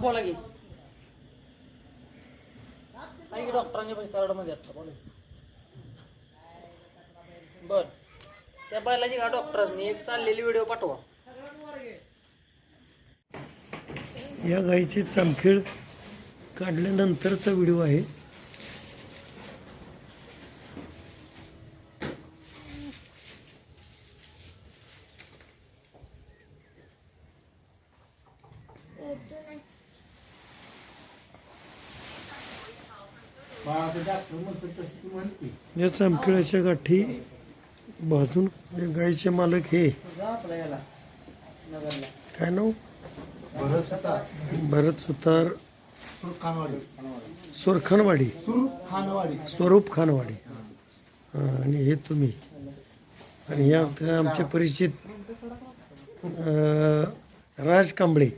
बोला की. नाही की डॉक्टरांच्या पैसे कार्डमध्ये आता बोला बर. त्या बैलाची का डॉक्टरांनी. एक चाललेली व्हिडिओ पाठवा. या गाईची चमखीळ काढल्यानंतरचा व्हिडिओ आहे. या चमकिळ्याच्या गाठी भाजून गाईचे मालक हे. काय नाव? भरत सुतार. सुरखानवाडी. स्वरूप खानवाडी. आणि हे तुम्ही. आणि हे आमचे परिचित राज कांबळे.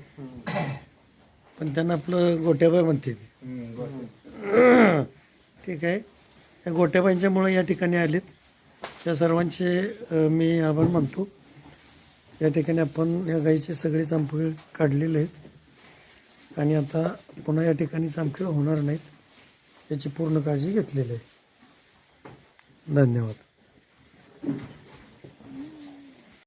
पण त्यांना आपलं गोट्याबाई म्हणते ते. ठीक आहे. या गोट्याबाईंच्यामुळं या ठिकाणी आलेत. त्या सर्वांचे मी आभार मानतो. या ठिकाणी आपण या गाईचे सगळे चांपळे काढलेले आहेत. आणि आता पुन्हा या ठिकाणी चांपळे होणार नाहीत. याची पूर्ण काळजी घेतलेली आहे. धन्यवाद.